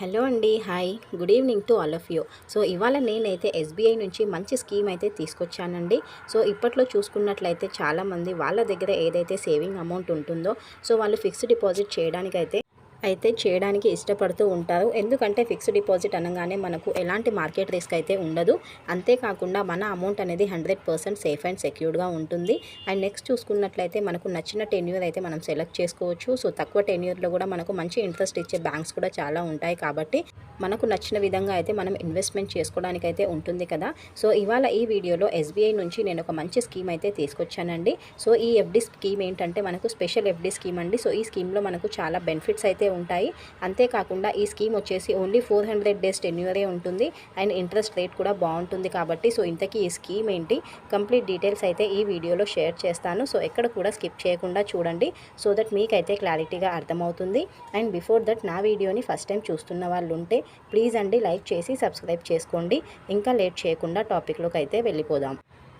Hello అండి hi. Good evening to all of you. So ఇవాళ నేనైతే ఎస్బీఐ నుంచి మంచి స్కీమ్ అయితే తీసుకొచ్చానండి. సో ఇప్పట్లో చూసుకున్నట్లయితే చాలామంది వాళ్ళ దగ్గర ఏదైతే సేవింగ్ అమౌంట్ ఉంటుందో సో వాళ్ళు ఫిక్స్డ్ డిపాజిట్ చేయడానికైతే అయితే చేయడానికి ఇష్టపడుతూ ఉంటారు. ఎందుకంటే ఫిక్స్డ్ డిపాజిట్ అనగానే మనకు ఎలాంటి మార్కెట్ రిస్క్ అయితే ఉండదు. అంతేకాకుండా మన అమౌంట్ అనేది హండ్రెడ్ పర్సెంట్ సేఫ్ అండ్ సెక్యూర్డ్గా ఉంటుంది. అండ్ నెక్స్ట్ చూసుకున్నట్లయితే మనకు నచ్చిన టెన్యూర్ అయితే మనం సెలెక్ట్ చేసుకోవచ్చు. సో తక్కువ టెన్యూర్లో కూడా మనకు మంచి ఇంట్రెస్ట్ ఇచ్చే బ్యాంక్స్ కూడా చాలా ఉంటాయి కాబట్టి మనకు నచ్చిన విధంగా అయితే మనం ఇన్వెస్ట్మెంట్ చేసుకోవడానికి అయితే ఉంటుంది కదా. సో ఇవాళ ఈ వీడియోలో ఎస్బీఐ నుంచి నేను ఒక మంచి స్కీమ్ అయితే తీసుకొచ్చానండి. సో ఈ ఎఫ్డి స్కీమ్ ఏంటంటే మనకు స్పెషల్ ఎఫ్డి స్కీమ్ అండి. సో ఈ స్కీమ్లో మనకు చాలా బెనిఫిట్స్ అయితే ఉంటాయి. అంతేకాకుండా ఈ స్కీమ్ వచ్చేసి ఓన్లీ ఫోర్ హండ్రెడ్ డేస్ టెన్యూరే ఉంటుంది. అండ్ ఇంట్రెస్ట్ రేట్ కూడా బాగుంటుంది కాబట్టి సో ఇంతకీ ఈ స్కీమ్ ఏంటి? కంప్లీట్ డీటెయిల్స్ అయితే ఈ వీడియోలో షేర్ చేస్తాను. సో ఎక్కడ కూడా స్కిప్ చేయకుండా చూడండి. సో దట్ మీకైతే క్లారిటీగా అర్థమవుతుంది. అండ్ బిఫోర్ దట్ నా వీడియోని ఫస్ట్ టైం చూస్తున్న వాళ్ళు ఉంటే ప్లీజ్ అండి లైక్ చేసి సబ్స్క్రైబ్ చేసుకోండి. ఇంకా లేట్ చేయకుండా టాపిక్లోకి అయితే వెళ్ళిపోదాం.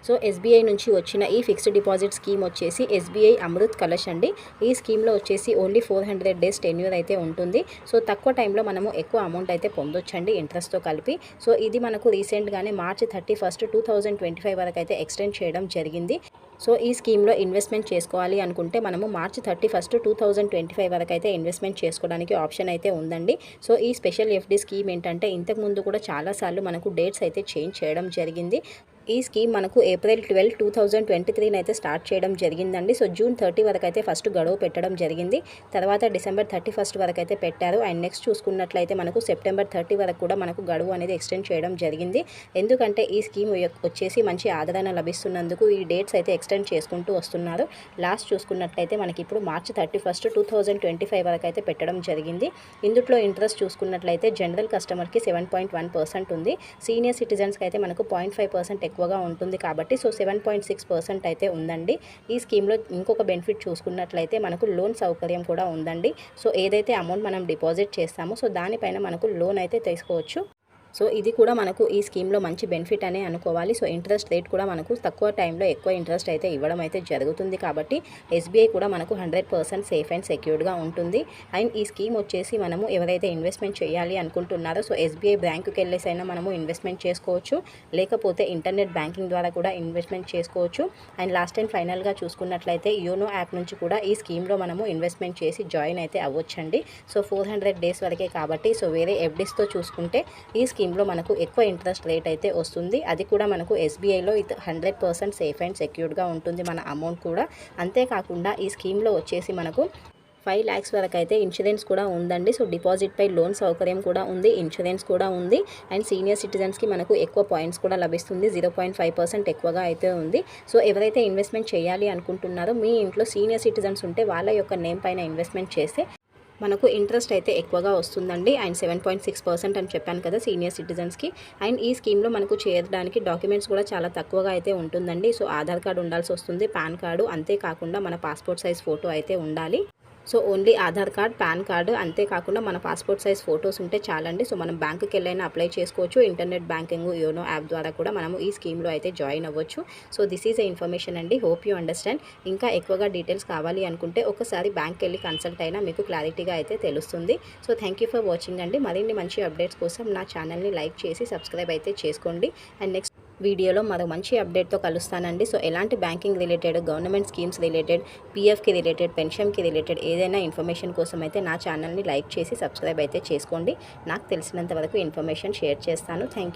సో ఎస్బీఐ నుంచి వచ్చిన ఈ ఫిక్స్డ్ డిపాజిట్ స్కీమ్ వచ్చేసి ఎస్బీఐ అమృత్ కలష్ అండి. ఈ స్కీమ్లో వచ్చేసి only four hundred days tenure అయితే ఉంటుంది. సో తక్కువ టైంలో మనము ఎక్కువ అమౌంట్ అయితే పొందొచ్చండి ఇంట్రెస్ట్తో కలిపి. సో ఇది మనకు రీసెంట్గానే March thirty first two thousand twenty five వరకు అయితే ఎక్స్టెండ్ చేయడం జరిగింది. సో ఈ స్కీమ్లో ఇన్వెస్ట్మెంట్ చేసుకోవాలి అనుకుంటే మనము March thirty first two thousand twenty five వరకు అయితే ఇన్వెస్ట్మెంట్ చేసుకోవడానికి ఆప్షన్ అయితే ఉందండి. సో ఈ స్పెషల్ ఎఫ్డీ స్కీమ్ ఏంటంటే ఇంతకుముందు కూడా చాలాసార్లు మనకు డేట్స్ అయితే చేంజ్ చేయడం జరిగింది. ఈ స్కీమ్ మనకు April twelve two thousand twenty త్రీని అయితే స్టార్ట్ చేయడం జరిగిందండి. సో జూన్ థర్టీ వరకు అయితే ఫస్ట్ గడువు పెట్టడం జరిగింది. తర్వాత డిసెంబర్ థర్టీ ఫస్ట్ వరకు అయితే పెట్టారు. అండ్ నెక్స్ట్ చూసుకున్నట్లయితే మనకు సెప్టెంబర్ థర్టీ వరకు కూడా మనకు గడువు అనేది ఎక్స్టెండ్ చేయడం జరిగింది. ఎందుకంటే ఈ స్కీమ్ వచ్చేసి మంచి ఆదరణ లభిస్తున్నందుకు ఈ డేట్స్ అయితే ఎక్స్టెండ్ చేసుకుంటూ వస్తున్నారు. లాస్ట్ చూసుకున్నట్లయితే మనకి ఇప్పుడు March thirty first two thousand twenty five వరకు అయితే పెట్టడం జరిగింది. ఇందులో ఇంట్రెస్ట్ చూసుకున్నట్లయితే జనరల్ కస్టమర్కి సెవెన్ పాయింట్ వన్ పర్సెంట్ ఉంది. సీనియర్ సిటిజన్స్కి అయితే మనకు పాయింట్ ఫైవ్ పర్సెంట్ ఎక్కువగా ఉంటుంది కాబట్టి so seven point six percent అయితే ఉందండి. ఈ స్కీమ్లో ఇంకొక బెనిఫిట్ చూసుకున్నట్లయితే మనకు లోన్ సౌకర్యం కూడా ఉందండి. సో ఏదైతే అమౌంట్ మనం డిపాజిట్ చేస్తామో సో దానిపైన మనకు లోన్ అయితే తీసుకోవచ్చు. సో ఇది కూడా మనకు ఈ స్కీమ్లో మంచి బెనిఫిట్ అనే అనుకోవాలి. సో ఇంట్రెస్ట్ రేట్ కూడా మనకు తక్కువ టైంలో ఎక్కువ ఇంట్రెస్ట్ అయితే ఇవ్వడం అయితే జరుగుతుంది కాబట్టి ఎస్బీఐ కూడా మనకు హండ్రెడ్ పర్సెంట్ సేఫ్ అండ్ సెక్యూర్డ్గా ఉంటుంది. అండ్ ఈ స్కీమ్ వచ్చేసి మనము ఎవరైతే ఇన్వెస్ట్మెంట్ చేయాలి అనుకుంటున్నారో సో ఎస్బీఐ బ్యాంకుకి వెళ్ళేసైనా మనము ఇన్వెస్ట్మెంట్ చేసుకోవచ్చు. లేకపోతే ఇంటర్నెట్ బ్యాంకింగ్ ద్వారా కూడా ఇన్వెస్ట్మెంట్ చేసుకోవచ్చు. అండ్ లాస్ట్ టైం ఫైనల్గా చూసుకున్నట్లయితే యోనో యాప్ నుంచి కూడా ఈ స్కీమ్లో మనము ఇన్వెస్ట్మెంట్ చేసి జాయిన్ అయితే అవ్వచ్చండి. సో ఫోర్ హండ్రెడ్ డేస్ వరకే కాబట్టి సో వేరే ఎఫ్డీస్తో చూసుకుంటే ఈ స్కీమ్ స్కీమ్లో మనకు ఎక్కువ ఇంట్రెస్ట్ రేట్ అయితే వస్తుంది. అది కూడా మనకు ఎస్బీఐలో ఇది హండ్రెడ్ పర్సెంట్ సేఫ్ అండ్ సెక్యూర్డ్గా ఉంటుంది మన అమౌంట్ కూడా. అంతేకాకుండా ఈ స్కీమ్లో వచ్చేసి మనకు ఫైవ్ ల్యాక్స్ వరకు అయితే ఇన్సూరెన్స్ కూడా ఉందండి. సో డిపాజిట్పై లోన్ సౌకర్యం కూడా ఉంది ఇన్సూరెన్స్ కూడా ఉంది. అండ్ సీనియర్ సిటిజన్స్కి మనకు ఎక్కువ పాయింట్స్ కూడా లభిస్తుంది. జీరో పాయింట్ ఫైవ్ పర్సెంట్ ఎక్కువగా అయితే ఉంది. సో ఎవరైతే ఇన్వెస్ట్మెంట్ చేయాలి అనుకుంటున్నారో మీ ఇంట్లో సీనియర్ సిటిజన్స్ ఉంటే వాళ్ళ యొక్క నేమ్ పైన ఇన్వెస్ట్మెంట్ చేస్తే మనకు ఇంట్రెస్ట్ అయితే ఎక్కువగా వస్తుందండి. And seven point six percent అని చెప్పాను కదా సీనియర్ సిటిజన్స్కి. అండ్ ఈ స్కీమ్లో మనకు చేరడానికి డాక్యుమెంట్స్ కూడా చాలా తక్కువగా అయితే ఉంటుందండి. సో ఆధార్ కార్డు ఉండాల్సి వస్తుంది పాన్ కార్డు అంతేకాకుండా మన పాస్పోర్ట్ సైజ్ ఫోటో అయితే ఉండాలి. So only Aadhaar card PAN card అంతేకాకుండా మన పాస్పోర్ట్ సైజ్ ఫొటోస్ ఉంటే చాలండి. సో మనం బ్యాంకుకి వెళ్ళైనా అప్లై చేసుకోవచ్చు. ఇంటర్నెట్ బ్యాంకింగ్ యోనో యాప్ ద్వారా కూడా మనము ఈ స్కీమ్లో అయితే జాయిన్ అవ్వచ్చు. So this is a information అండి. Hope you understand. ఇంకా ఎక్కువగా డీటెయిల్స్ కావాలి అనుకుంటే ఒకసారి బ్యాంక్కి వెళ్ళి కన్సల్ట్ అయినా మీకు క్లారిటీగా అయితే తెలుస్తుంది. So thank you for watching అండి. మరిన్ని మంచి అప్డేట్స్ కోసం నా ఛానల్ని లైక్ చేసి సబ్స్క్రైబ్ అయితే చేసుకోండి. అండ్ నెక్స్ట్ వీడియోలో మరో మంచి అప్డేట్తో కలుస్తానండి. సో ఎలాంటి banking related government schemes related పీఎఫ్కి related పెన్షన్కి రిలేటెడ్ ఏదైనా ఇన్ఫర్మేషన్ కోసం అయితే నా ఛానల్ని లైక్ చేసి సబ్స్క్రైబ్ అయితే చేసుకోండి. నాకు తెలిసినంత వరకు ఇన్ఫర్మేషన్ షేర్ చేస్తాను. థ్యాంక్